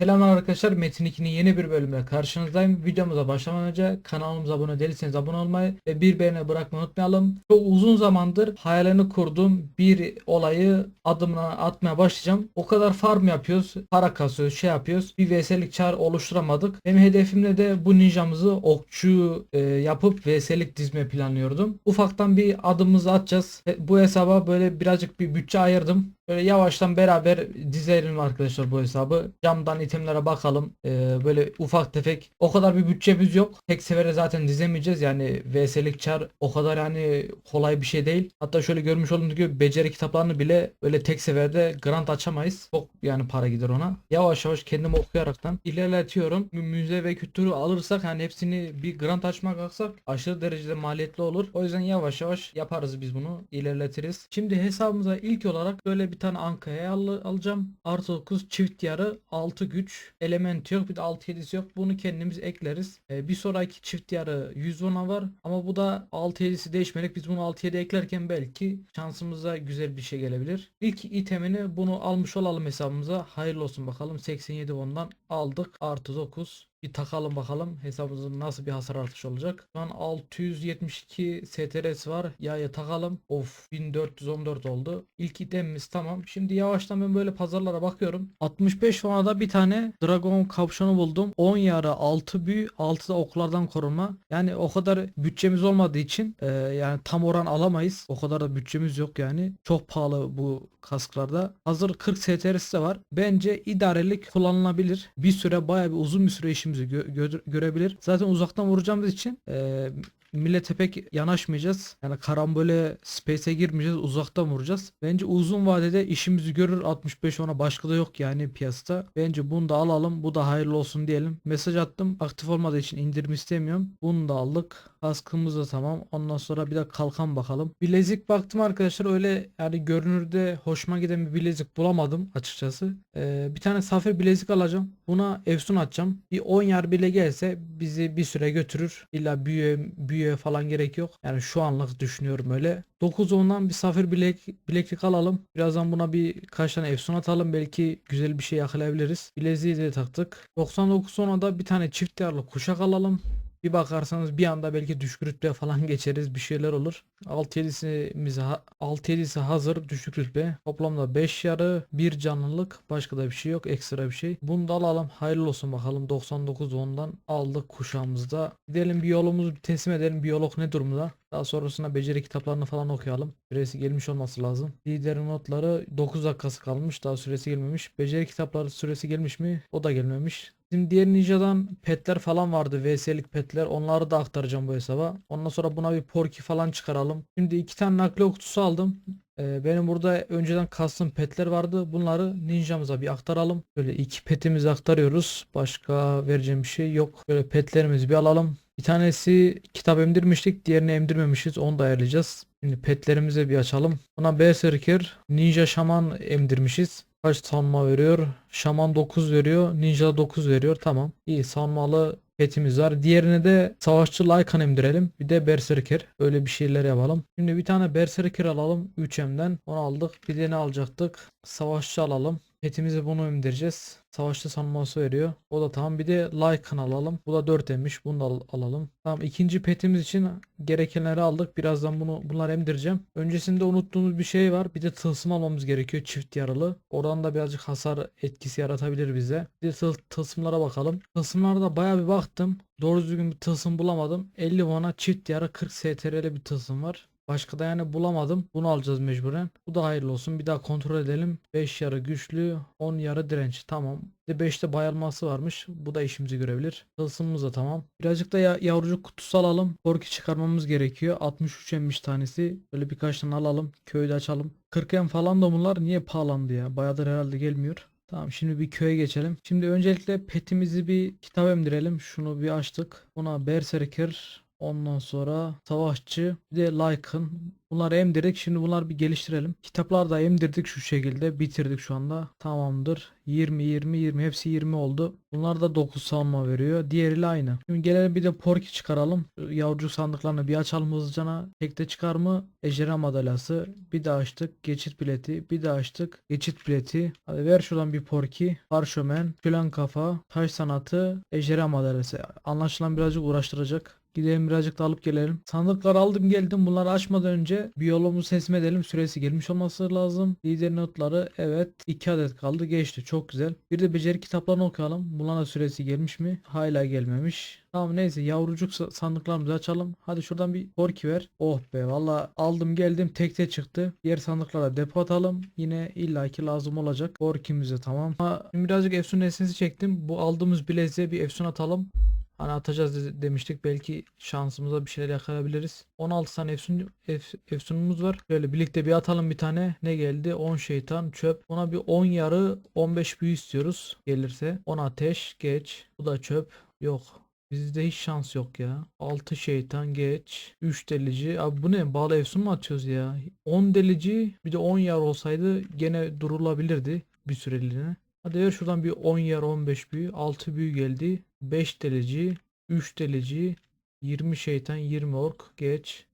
Selamlar arkadaşlar Metin 2'nin yeni bir bölümüne karşınızdayım. Videomuza başlamadan önce kanalımıza abone değilseniz abone olmayı ve bir beğeni bırakmayı unutmayalım. Çok uzun zamandır hayalini kurduğum bir olayı adımına atmaya başlayacağım. O kadar farm yapıyoruz, para kasıyoruz, şey yapıyoruz. Bir VS'lik çar oluşturamadık. Benim hedefimde de bu ninjamızı okçu e, yapıp VS'lik dizme planlıyordum. Ufaktan bir adımımızı atacağız. Bu hesaba böyle birazcık bir bütçe ayırdım. Böyle yavaştan beraber dizelim arkadaşlar bu hesabı. Camdan itemlere bakalım. Ee, böyle ufak tefek. O kadar bir bütçemiz yok. Tek sefere zaten dizemeyeceğiz. Yani VS'lik çar o kadar yani kolay bir şey değil. Hatta şöyle görmüş olduğunuz gibi beceri kitaplarını bile böyle tek seferde grant açamayız. Çok yani para gider ona. Yavaş yavaş kendim okuyaraktan ilerletiyorum. Mü- Müze ve kültürü alırsak hani hepsini bir grant açmak kalksak aşırı derecede maliyetli olur. O yüzden yavaş yavaş yaparız biz bunu. ilerletiriz. Şimdi hesabımıza ilk olarak böyle bir tane ankaya al alacağım. Artı 9 çift yarı 6 güç element yok bir de 6 7'si yok. Bunu kendimiz ekleriz. Ee, bir sonraki çift yarı 110'a var ama bu da 6 7'si değişmeyecek. Biz bunu 6 7 eklerken belki şansımıza güzel bir şey gelebilir. İlk itemini bunu almış olalım hesabımıza. Hayırlı olsun bakalım. 87 ondan aldık. Artı 9. Bir takalım bakalım hesabımızın nasıl bir hasar artışı olacak. Şu an 672 STR'si var. Yaya takalım. Of 1414 oldu. İlk itemimiz tamam. Şimdi yavaştan ben böyle pazarlara bakıyorum. 65 sonra da bir tane Dragon kapşonu buldum. 10 yara 6 büyü 6 da oklardan korunma. Yani o kadar bütçemiz olmadığı için e, yani tam oran alamayız. O kadar da bütçemiz yok yani. Çok pahalı bu kasklarda. Hazır 40 STR'si de var. Bence idarelik kullanılabilir. Bir süre bayağı bir uzun bir süre işimizi gö- gö- görebilir. Zaten uzaktan vuracağımız için e, millete pek yanaşmayacağız. Yani karambole space'e girmeyeceğiz. Uzaktan vuracağız. Bence uzun vadede işimizi görür. 65 ona başka da yok yani piyasada. Bence bunu da alalım. Bu da hayırlı olsun diyelim. Mesaj attım. Aktif olmadığı için indirim istemiyorum. Bunu da aldık. Kaskımız da tamam. Ondan sonra bir de kalkan bakalım. Bilezik baktım arkadaşlar öyle yani görünürde hoşuma giden bir bilezik bulamadım açıkçası. Ee, bir tane safir bilezik alacağım. Buna efsun atacağım. Bir 10 yer bile gelse bizi bir süre götürür. İlla büyüye, büyüye falan gerek yok. Yani şu anlık düşünüyorum öyle. 9 ondan bir safir bilek, bileklik alalım. Birazdan buna bir kaç tane efsun atalım. Belki güzel bir şey yakalayabiliriz. Bileziği de taktık. 99 sonra da bir tane çift yarlı kuşak alalım. Bir bakarsanız bir anda belki düşük rütbe falan geçeriz bir şeyler olur. 6-7'simiz 6-7'si hazır düşük rütbe. Toplamda 5 yarı 1 canlılık başka da bir şey yok ekstra bir şey. Bunu da alalım hayırlı olsun bakalım 99 ondan aldık kuşağımızda. Gidelim bir yolumuzu teslim edelim biyolog ne durumda. Daha sonrasında beceri kitaplarını falan okuyalım. Süresi gelmiş olması lazım. Liderin notları 9 dakikası kalmış. Daha süresi gelmemiş. Beceri kitapları süresi gelmiş mi? O da gelmemiş. Şimdi diğer Ninja'dan petler falan vardı. VS'lik petler. Onları da aktaracağım bu hesaba. Ondan sonra buna bir porki falan çıkaralım. Şimdi iki tane nakli kutusu aldım. Ee, benim burada önceden kastım petler vardı. Bunları ninjamıza bir aktaralım. Böyle iki petimizi aktarıyoruz. Başka vereceğim bir şey yok. Böyle petlerimizi bir alalım. Bir tanesi kitap emdirmiştik. Diğerini emdirmemişiz. Onu da ayarlayacağız. Şimdi petlerimizi bir açalım. Buna Berserker, Ninja Şaman emdirmişiz. Kaç savunma veriyor? Şaman 9 veriyor. Ninja 9 veriyor. Tamam. İyi savunmalı petimiz var. Diğerine de savaşçı Lycan emdirelim. Bir de Berserker. Öyle bir şeyler yapalım. Şimdi bir tane Berserker alalım. 3M'den. Onu aldık. Bir de ne alacaktık? Savaşçı alalım. Petimizi bunu emdireceğiz. Savaşçı sanması veriyor. O da tamam. Bir de Lycan alalım. Bu da 4 emmiş. Bunu da al- alalım. Tamam ikinci petimiz için gerekenleri aldık. Birazdan bunu bunlar emdireceğim. Öncesinde unuttuğumuz bir şey var. Bir de tılsım almamız gerekiyor. Çift yaralı. Oradan da birazcık hasar etkisi yaratabilir bize. Bir de tıl- tılsımlara bakalım. Tılsımlara da bayağı bir baktım. Doğru düzgün bir tılsım bulamadım. 50 vana çift yara 40 STR'li bir tılsım var. Başka da yani bulamadım. Bunu alacağız mecburen. Bu da hayırlı olsun. Bir daha kontrol edelim. 5 yarı güçlü, 10 yarı direnç. Tamam. Bir de 5'te bayılması varmış. Bu da işimizi görebilir. Tılsımımız da tamam. Birazcık da ya, yavrucuk kutusu alalım. Korki çıkarmamız gerekiyor. 63 emmiş tanesi. Böyle birkaç tane alalım. Köyde açalım. 40 em falan da bunlar niye pahalandı ya? Bayağıdır herhalde gelmiyor. Tamam şimdi bir köye geçelim. Şimdi öncelikle petimizi bir kitap emdirelim. Şunu bir açtık. Buna Berserker Ondan sonra savaşçı bir de Lycan Bunları emdirdik. Şimdi bunları bir geliştirelim. Kitaplar da emdirdik şu şekilde. Bitirdik şu anda. Tamamdır. 20 20 20 hepsi 20 oldu. Bunlar da 9 savunma veriyor. Diğeriyle aynı. Şimdi gelelim bir de Porky çıkaralım. Yavrucuk sandıklarını bir açalım hızlıcana. Tekte çıkar mı? Ejderha madalyası. Bir daha açtık. Geçit bileti. Bir daha açtık. Geçit bileti. Hadi ver şuradan bir Porky. Parşömen. Plan kafa. Taş sanatı. Ejderha madalyası. Anlaşılan birazcık uğraştıracak. Gidelim birazcık da alıp gelelim. Sandıkları aldım geldim. Bunları açmadan önce bir yolumuzu teslim edelim. Süresi gelmiş olması lazım. Lider notları evet 2 adet kaldı. Geçti. Çok güzel. Bir de beceri kitaplarını okuyalım. Bunların da süresi gelmiş mi? Hala gelmemiş. Tamam neyse yavrucuk sa- sandıklarımızı açalım. Hadi şuradan bir korki ver. Oh be valla aldım geldim tekte çıktı. Diğer sandıklara depo atalım. Yine illaki lazım olacak. Korkimize tamam. Ha, birazcık efsun esnesi çektim. Bu aldığımız bileziğe bir efsun atalım. Hani atacağız de- demiştik. Belki şansımıza bir şeyler yakalayabiliriz. 16 tane efsun, ef- efsunumuz var. Böyle birlikte bir atalım bir tane. Ne geldi? 10 şeytan çöp. Ona bir 10 yarı 15 büyü istiyoruz. Gelirse. 10 ateş geç. Bu da çöp. Yok. Bizde hiç şans yok ya. 6 şeytan geç. 3 delici. Abi bu ne? Bağlı efsun mu atıyoruz ya? 10 delici bir de 10 yar olsaydı gene durulabilirdi bir süreliğine. Hadi ver şuradan bir 10 yer 15 büyü. 6 büyü geldi. 5 delici. 3 delici. 20 şeytan 20 ork. Geç.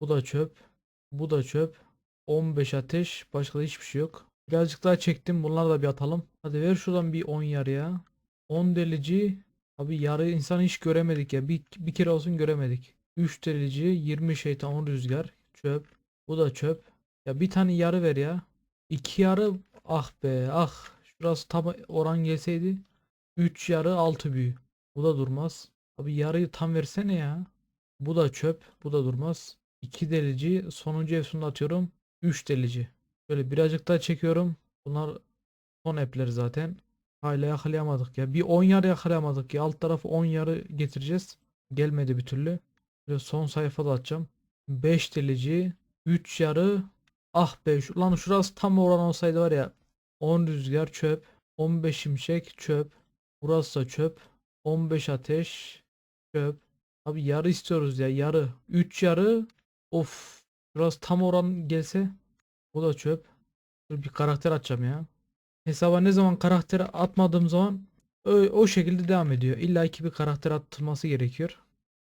Bu da çöp. Bu da çöp. 15 ateş. Başka da hiçbir şey yok. Birazcık daha çektim. Bunları da bir atalım. Hadi ver şuradan bir 10 yer ya. 10 delici. Abi yarı insan hiç göremedik ya. Bir, bir kere olsun göremedik. 3 delici. 20 şeytan 10 rüzgar. Çöp. Bu da çöp. Ya bir tane yarı ver ya. 2 yarı. Ah be ah. Şurası tam oran gelseydi 3 yarı 6 büyü. Bu da durmaz. Abi yarıyı tam versene ya. Bu da çöp. Bu da durmaz. 2 delici. Sonuncu efsunu atıyorum. 3 delici. Böyle birazcık daha çekiyorum. Bunlar son epler zaten. Hala yakalayamadık ya. Bir 10 yarı yakalayamadık ya. Alt tarafı 10 yarı getireceğiz. Gelmedi bir türlü. Böyle son sayfada atacağım. 5 delici. 3 yarı. Ah be. Şu, lan şurası tam oran olsaydı var ya. 10 rüzgar çöp. 15 şimşek çöp. Burası da çöp. 15 ateş çöp. Abi yarı istiyoruz ya yarı. 3 yarı. Of. Biraz tam oran gelse. Bu da çöp. Dur bir karakter atacağım ya. Hesaba ne zaman karakter atmadığım zaman o, o şekilde devam ediyor. İlla ki bir karakter atılması gerekiyor.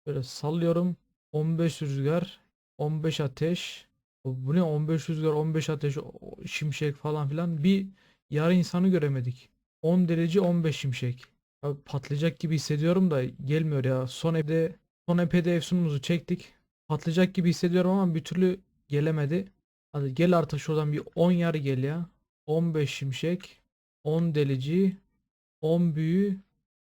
Böyle sallıyorum. 15 rüzgar. 15 ateş. Bu ne 15 rüzgar 15 ateş o- şimşek falan filan. Bir yarı insanı göremedik. 10 derece 15 şimşek. Abi patlayacak gibi hissediyorum da gelmiyor ya. Son epde son epede efsunumuzu çektik. Patlayacak gibi hissediyorum ama bir türlü gelemedi. Hadi gel artık şuradan bir 10 yarı gel ya. 15 şimşek, 10 delici, 10 büyü,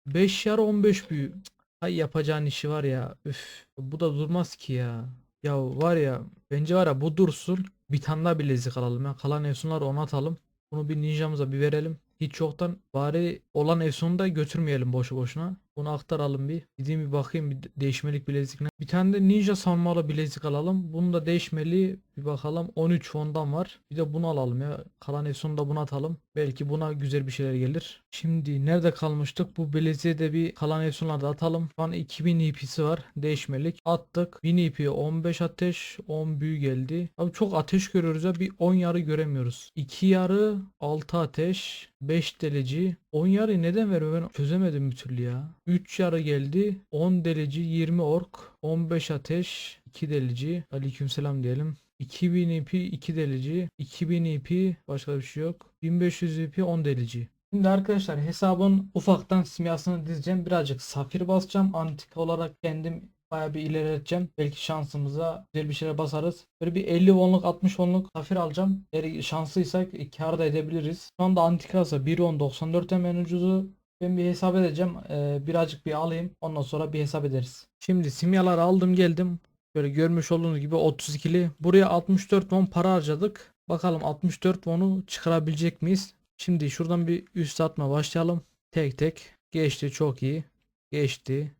5 yarı 15 büyü. Ay yapacağın işi var ya. Üf, bu da durmaz ki ya. Ya var ya bence var ya bu dursun. Bir tane daha bilezik alalım ya. Kalan efsunları ona atalım. Bunu bir ninjamıza bir verelim. Hiç yoktan bari olan efsunu da götürmeyelim boşu boşuna. Bunu aktaralım bir. Gideyim bir bakayım bir de- değişmelik bilezik ne. Bir tane de ninja sanmalı bilezik alalım. Bunu da değişmeli bir bakalım. 13 fondan var. Bir de bunu alalım ya. Kalan efsunu da buna atalım. Belki buna güzel bir şeyler gelir. Şimdi nerede kalmıştık? Bu bileziğe de bir kalan efsunları da atalım. Şu an 2000 EP'si var. Değişmelik. Attık. 1000 EP 15 ateş 10 büyü geldi. Abi çok ateş görüyoruz ya. Bir 10 yarı göremiyoruz. 2 yarı 6 ateş 5 delici 10 yarı neden veriyor ben çözemedim bir türlü ya. 3 yarı geldi 10 delici 20 ork 15 ateş 2 delici aleykümselam diyelim. 2000 EP 2 delici 2000 EP başka bir şey yok. 1500 EP 10 delici. Şimdi arkadaşlar hesabın ufaktan simyasını dizeceğim. Birazcık safir basacağım. Antika olarak kendim Bayağı bir ilerleteceğim. Belki şansımıza güzel bir şeyler basarız. Böyle bir 50 wonluk 60 wonluk safir alacağım. Eğer şanslıysak e, kar da edebiliriz. Şu anda antikasa 1.10 94 hemen ucuzu. Ben bir hesap edeceğim. Ee, birazcık bir alayım. Ondan sonra bir hesap ederiz. Şimdi simyaları aldım geldim. Böyle görmüş olduğunuz gibi 32'li. Buraya 64 won para harcadık. Bakalım 64 won'u çıkarabilecek miyiz? Şimdi şuradan bir üst atma başlayalım. Tek tek. Geçti çok iyi. Geçti.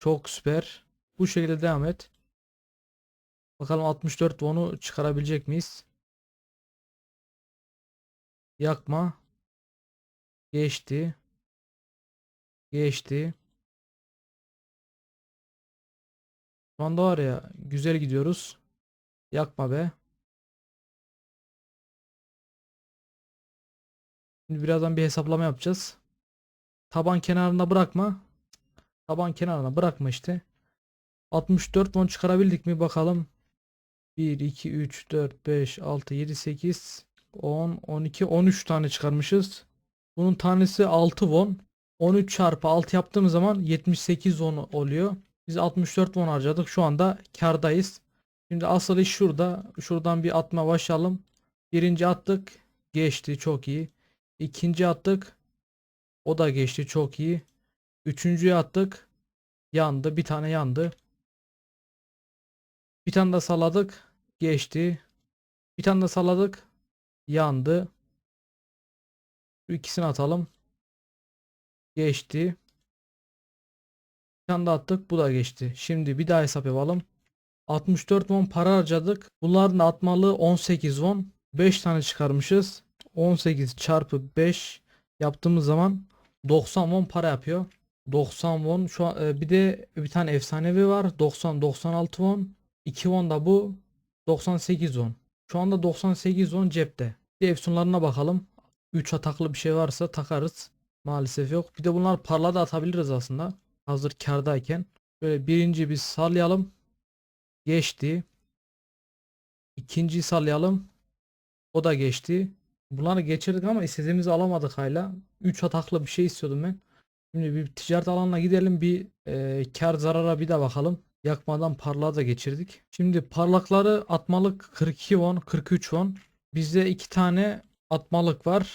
Çok süper. Bu şekilde devam et. Bakalım 64 won'u çıkarabilecek miyiz? Yakma. Geçti. Geçti. Şu anda var ya güzel gidiyoruz. Yakma be. Şimdi birazdan bir hesaplama yapacağız. Taban kenarına bırakma. Taban kenarına bırakma işte. 64 won çıkarabildik mi bakalım. 1, 2, 3, 4, 5, 6, 7, 8, 10, 12, 13 tane çıkarmışız. Bunun tanesi 6 won. 13 çarpı 6 yaptığımız zaman 78 won oluyor. Biz 64 won harcadık. Şu anda kardayız. Şimdi asıl iş şurada. Şuradan bir atma başlayalım. Birinci attık. Geçti. Çok iyi. İkinci attık. O da geçti. Çok iyi. Üçüncüye attık. Yandı. Bir tane yandı. Bir tane de salladık. Geçti. Bir tane de salladık. Yandı. Şu ikisini atalım. Geçti. Bir tane de attık. Bu da geçti. Şimdi bir daha hesap yapalım. 64 won para harcadık. Bunların atmalı 18 won. 5 tane çıkarmışız. 18 çarpı 5 yaptığımız zaman 90 won para yapıyor. 90 won şu an e, bir de bir tane efsanevi var. 90 96 won. 2 won da bu 98 won. Şu anda 98 won cepte. Bir efsunlarına bakalım. 3 ataklı bir şey varsa takarız. Maalesef yok. Bir de bunlar parla da atabiliriz aslında. Hazır kardayken. Böyle birinci bir sallayalım. Geçti. İkinciyi sallayalım. O da geçti. Bunları geçirdik ama istediğimizi alamadık hala. 3 ataklı bir şey istiyordum ben. Şimdi bir ticaret alanına gidelim. Bir e, kar zarara bir de bakalım. Yakmadan parlağı da geçirdik. Şimdi parlakları atmalık 42 won, 43 won. Bizde iki tane atmalık var.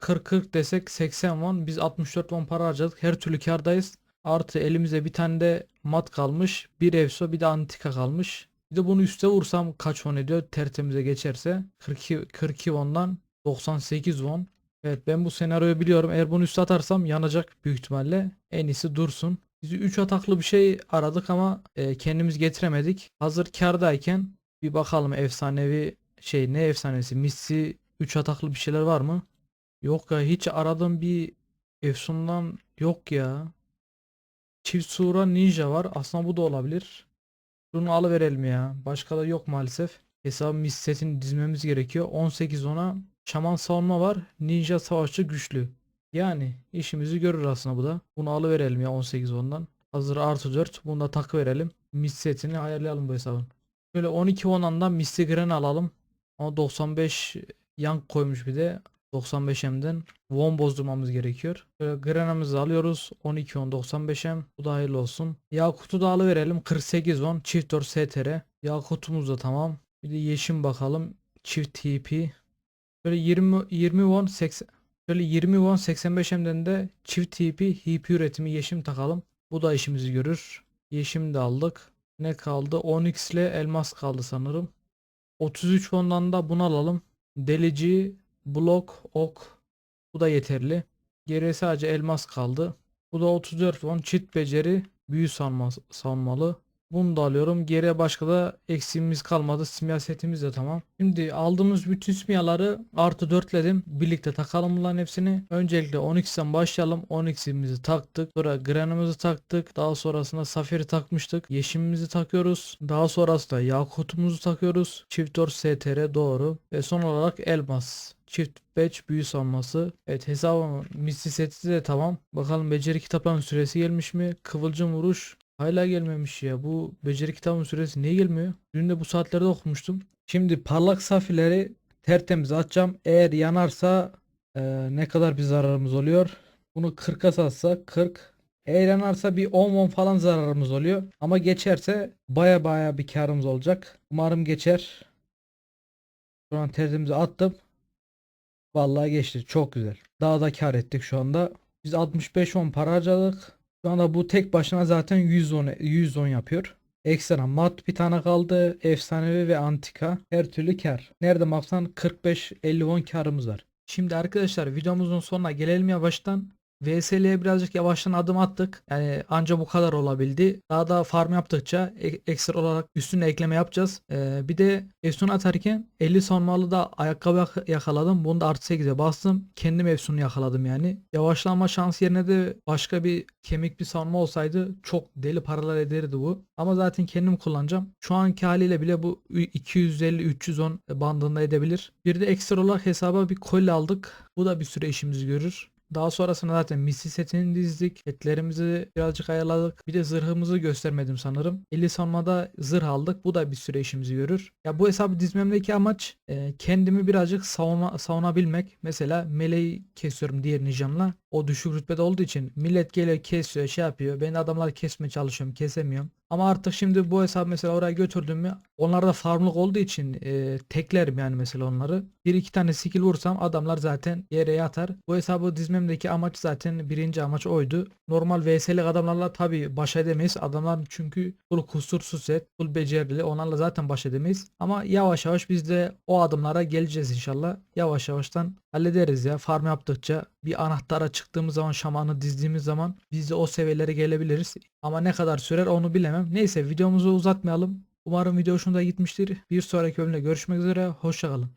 40-40 desek 80 won. Biz 64 won para harcadık. Her türlü kardayız. Artı elimize bir tane de mat kalmış. Bir evso bir de antika kalmış. Bir de bunu üste vursam kaç won ediyor? Tertemize geçerse 42 42 won'dan 98 won. Evet ben bu senaryoyu biliyorum. Eğer bunu üste atarsam yanacak büyük ihtimalle. En iyisi dursun. Biz 3 ataklı bir şey aradık ama e, kendimiz getiremedik. Hazır kardayken bir bakalım efsanevi şey ne efsanesi? Missi 3 ataklı bir şeyler var mı? Yok ya hiç aradığım bir efsundan yok ya. Çift sura ninja var. Aslında bu da olabilir. Bunu alıverelim ya. Başka da yok maalesef. Hesabı mis setini dizmemiz gerekiyor. 18 ona şaman savunma var. Ninja savaşçı güçlü. Yani işimizi görür aslında bu da. Bunu alıverelim ya 18 ondan. Hazır artı 4. Bunu da takı verelim. Mis setini ayarlayalım bu hesabın. Böyle 12 ondan Misty Gren alalım. Ama 95 yank koymuş bir de. 95M'den won bozdurmamız gerekiyor. Böyle granamızı alıyoruz. 12 10 95M. Bu da hayırlı olsun. Yakut'u da alıverelim. 48 10 çift 4 STR. Yakut'umuz da tamam. Bir de yeşim bakalım. Çift TP. Böyle 20 20 won 80 Böyle 20 won 85M'den de çift TP HP üretimi yeşim takalım. Bu da işimizi görür. Yeşim de aldık. Ne kaldı? 10x ile elmas kaldı sanırım. 33 won'dan da bunu alalım. Delici, blok, ok. Bu da yeterli. Geriye sadece elmas kaldı. Bu da 34 won çift beceri büyü sanma, sanmalı. Bunu da alıyorum. Geriye başka da eksiğimiz kalmadı. Simya setimiz de tamam. Şimdi aldığımız bütün simyaları artı 4'ledim. Birlikte takalım bunların hepsini. Öncelikle 12'den başlayalım. 12'mizi taktık. Sonra granımızı taktık. Daha sonrasında safiri takmıştık. Yeşimimizi takıyoruz. Daha sonrasında yakutumuzu takıyoruz. Çift 4 STR doğru. Ve son olarak elmas. Çift batch büyü sanması. Evet hesabım misli seti de tamam. Bakalım beceri kitaplarının süresi gelmiş mi? Kıvılcım vuruş Hala gelmemiş ya. Bu beceri kitabının süresi niye gelmiyor? Dün de bu saatlerde okumuştum. Şimdi parlak safileri tertemiz atacağım. Eğer yanarsa e, ne kadar bir zararımız oluyor? Bunu 40'a satsak 40. Eğer yanarsa bir 10 10 falan zararımız oluyor. Ama geçerse baya baya bir karımız olacak. Umarım geçer. Şu an tertemize attım. Vallahi geçti. Çok güzel. Daha da kar ettik şu anda. Biz 65 10 para harcadık. Şu anda bu tek başına zaten 110 110 yapıyor. Ekstra mat bir tane kaldı. Efsanevi ve antika. Her türlü kar. Nerede baksan 45-50 won karımız var. Şimdi arkadaşlar videomuzun sonuna gelelim yavaştan. VSL'ye birazcık yavaştan adım attık. Yani anca bu kadar olabildi. Daha da farm yaptıkça ekstra olarak üstüne ekleme yapacağız. Ee, bir de Efsun atarken 50 sonmalı da ayakkabı yak- yakaladım. Bunu da artı 8'e bastım. Kendim Efsun'u yakaladım yani. Yavaşlama şans yerine de başka bir kemik bir savunma olsaydı çok deli paralar ederdi bu. Ama zaten kendim kullanacağım. Şu anki haliyle bile bu 250-310 bandında edebilir. Bir de ekstra olarak hesaba bir kolye aldık. Bu da bir süre işimizi görür. Daha sonrasında zaten misi setini dizdik. Etlerimizi birazcık ayarladık. Bir de zırhımızı göstermedim sanırım. 50 sanmada zırh aldık. Bu da bir süre işimizi görür. Ya bu hesabı dizmemdeki amaç e, kendimi birazcık savunma, savunabilmek. Mesela meleği kesiyorum diğer ninjamla. O düşük rütbede olduğu için millet geliyor kesiyor şey yapıyor. Ben de adamları kesmeye çalışıyorum kesemiyorum. Ama artık şimdi bu hesabı mesela oraya götürdüm mü onlar da farmlık olduğu için e, teklerim yani mesela onları. Bir iki tane skill vursam adamlar zaten yere yatar. Bu hesabı dizmemdeki amaç zaten birinci amaç oydu. Normal VS'lik adamlarla tabi baş edemeyiz. Adamlar çünkü full kusursuz set, full becerili. Onlarla zaten baş edemeyiz. Ama yavaş yavaş biz de o adımlara geleceğiz inşallah. Yavaş yavaştan hallederiz ya. Farm yaptıkça bir anahtara çıktığımız zaman şamanı dizdiğimiz zaman biz de o seviyelere gelebiliriz. Ama ne kadar sürer onu bilemem. Neyse videomuzu uzatmayalım. Umarım video hoşunuza gitmiştir. Bir sonraki bölümde görüşmek üzere. Hoşçakalın.